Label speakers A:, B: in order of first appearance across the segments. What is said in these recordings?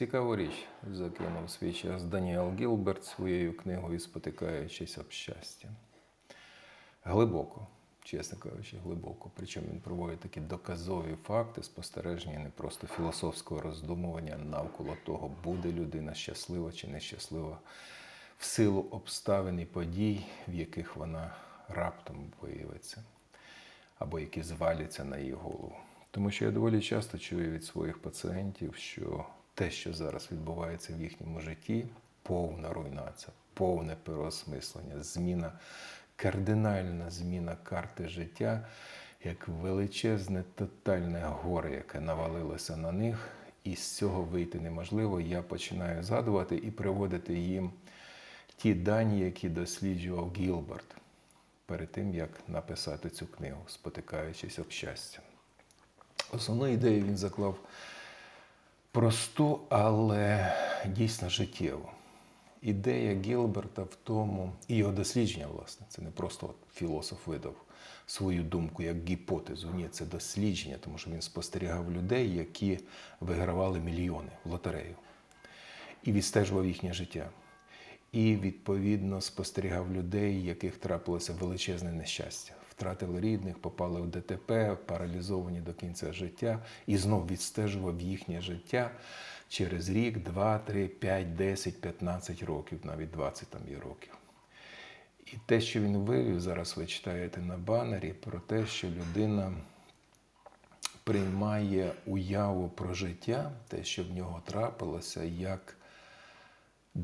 A: Цікаву річ закинув свій час Даніел Гілберт своєю книгою Спотикаючись об щастя. Глибоко, чесно кажучи, глибоко. Причому він проводить такі доказові факти, спостереження, не просто філософського роздумування навколо того, буде людина щаслива чи нещаслива в силу обставин і подій, в яких вона раптом виявиться, або які зваляться на її голову. Тому що я доволі часто чую від своїх пацієнтів, що те, що зараз відбувається в їхньому житті, повна руйнація, повне переосмислення, зміна, кардинальна зміна карти життя, як величезне тотальне горе, яке навалилося на них, і з цього вийти неможливо. Я починаю згадувати і приводити їм ті дані, які досліджував Гілберт перед тим, як написати цю книгу, спотикаючись об щастя. Основну ідею він заклав просту, але дійсно життєву. Ідея Гілберта в тому, і його дослідження, власне, це не просто от філософ видав свою думку як гіпотезу. Ні, це дослідження, тому що він спостерігав людей, які вигравали мільйони в лотерею і відстежував їхнє життя. І, відповідно, спостерігав людей, яких трапилося величезне нещастя. Втратили рідних, попали в ДТП, паралізовані до кінця життя, і знов відстежував їхнє життя через рік, два, три, п'ять, десять, п'ятнадцять років, навіть 20 там є років. І те, що він вивів, зараз ви читаєте на банері, про те, що людина приймає уяву про життя, те, що в нього трапилося, як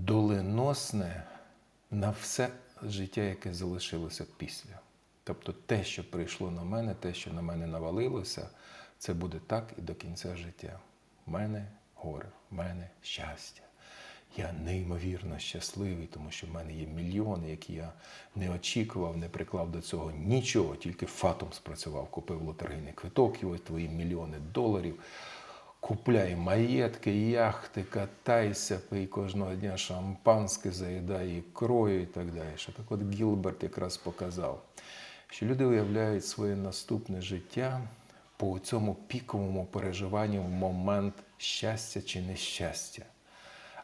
A: доленосне на все життя, яке залишилося після. Тобто те, що прийшло на мене, те, що на мене навалилося, це буде так і до кінця життя. В мене горе, в мене щастя. Я неймовірно щасливий, тому що в мене є мільйони, які я не очікував, не приклав до цього нічого, тільки фатом спрацював, купив лотерейний квиток, і ось твої мільйони доларів. Купляй маєтки, яхти, катайся, пий кожного дня шампанське, заїдай ікрою і так далі. Так от Гілберт якраз показав, що люди уявляють своє наступне життя по цьому піковому переживанню в момент щастя чи нещастя.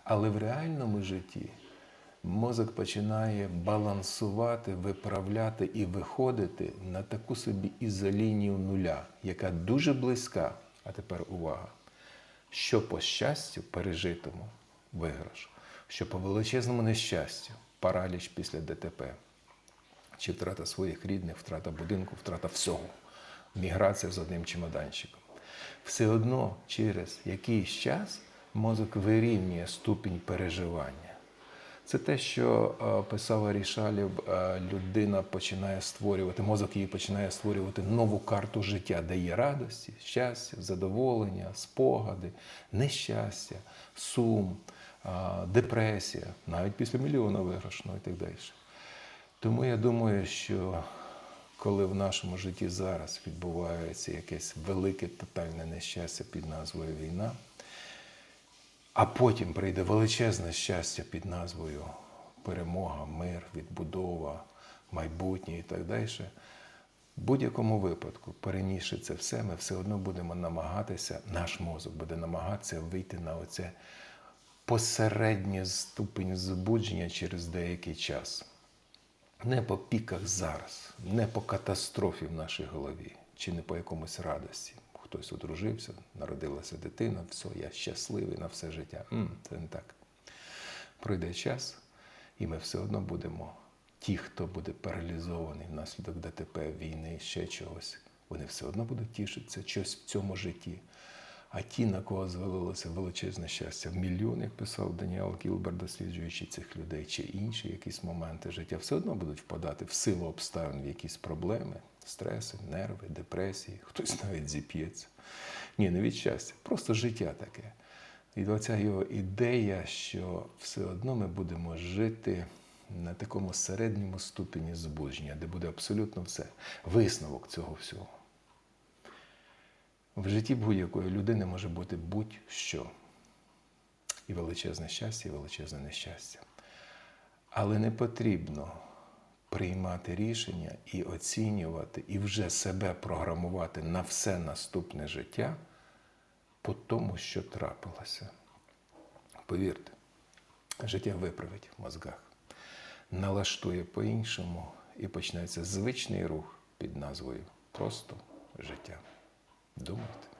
A: Але в реальному житті мозок починає балансувати, виправляти і виходити на таку собі ізолінію нуля, яка дуже близька. А тепер увага! Що по щастю пережитому виграш, що по величезному нещастю, параліч після ДТП, чи втрата своїх рідних, втрата будинку, втрата всього, міграція з одним чемоданчиком. Все одно через якийсь час мозок вирівнює ступінь переживання. Це те, що е, писав Арішалів, е, людина починає створювати, мозок її починає створювати нову карту життя, де є радості, щастя, задоволення, спогади, нещастя, сум, е, депресія, навіть після мільйона виграшного і так далі. Тому я думаю, що коли в нашому житті зараз відбувається якесь велике тотальне нещастя під назвою війна, а потім прийде величезне щастя під назвою перемога, мир, відбудова, майбутнє і так далі. В будь-якому випадку, перенісши це все, ми все одно будемо намагатися, наш мозок буде намагатися вийти на оце посереднє ступень збудження через деякий час. Не по піках зараз, не по катастрофі в нашій голові, чи не по якомусь радості. Хтось одружився, народилася дитина, все, я щасливий на все життя. М, це не так. Пройде час, і ми все одно будемо, ті, хто буде паралізований внаслідок ДТП, війни, ще чогось, вони все одно будуть тішитися щось в цьому житті. А ті, на кого звалилося величезне щастя, в мільйон, як писав Даніел Гілберт, досліджуючи цих людей, чи інші якісь моменти життя, все одно будуть впадати в силу обставин в якісь проблеми, стреси, нерви, депресії, хтось навіть зіп'ється. Ні, не від щастя, просто життя таке. І оця його ідея, що все одно ми будемо жити на такому середньому ступені збудження, де буде абсолютно все. Висновок цього всього. В житті будь-якої людини може бути будь-що. І величезне щастя, і величезне нещастя. Але не потрібно приймати рішення і оцінювати, і вже себе програмувати на все наступне життя по тому, що трапилося. Повірте, життя виправить в мозгах, налаштує по-іншому і почнеться звичний рух під назвою Просто життя. Думайте.